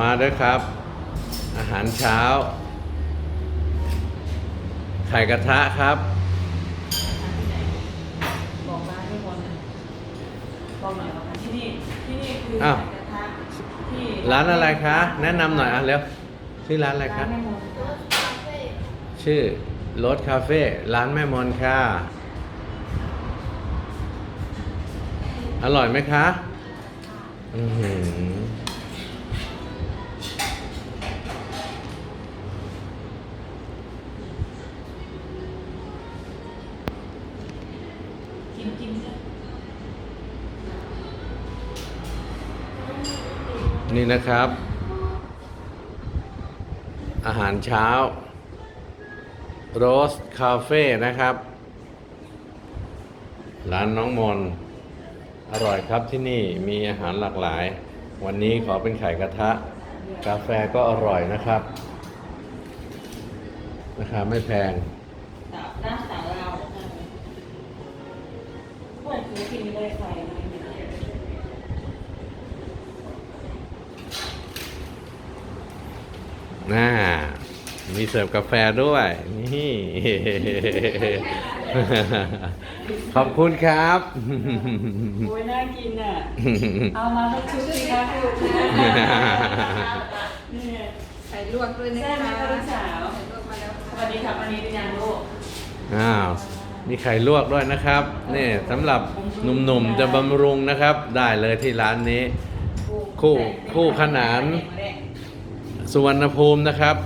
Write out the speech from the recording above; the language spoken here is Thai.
มาด้วยครับ อาหารเช้า ไข่กระทะครับ บอกร้านทุกคนนะบอกหน่อยว่าที่นี่ที่นี่คืออ้าว ไข่กระทะที่ร้านอะไรคะ แนะนำหน่อยอะเร็วชื่อร้านอะไรร้าคะนแม่มนต์ชื่อรถคาเฟ่ร้านแม่มนค่ะ อร่อยไหมคะ อือหือ กินกินนี่นะครับ อาหารเช้า โรสคาเฟ่นะครับ ร้านน้องมน อร่อยครับที่นี่มีอาหารหลากหลาย วันนี้ขอเป็นไข่กระทะ กาแฟก็อร่อยนะครับ ราคาไม่แพงน้า กินไม่ได้ใครไม่มีอะไรน่า มีเสิร์ฟกาแฟด้วย นี่ ขอบคุณครับ โอ้ยน่ากินอะ เอามาสักชุดสิคะนี่ไงไข่ลวกด้วยนะแซ่บไหมคะคะลูกสาวไข่ลวกมาแล้วสวัสดีครับวันนี้เป็นยังลูกอ้าว มีไข่ลวกด้วยนะครับนี่สำหรับหนุ่มๆจะบำรุงนะครับ ได้เลยที่ร้านนี้ คู่คู่ขนานสุวรรณภูมินะครับ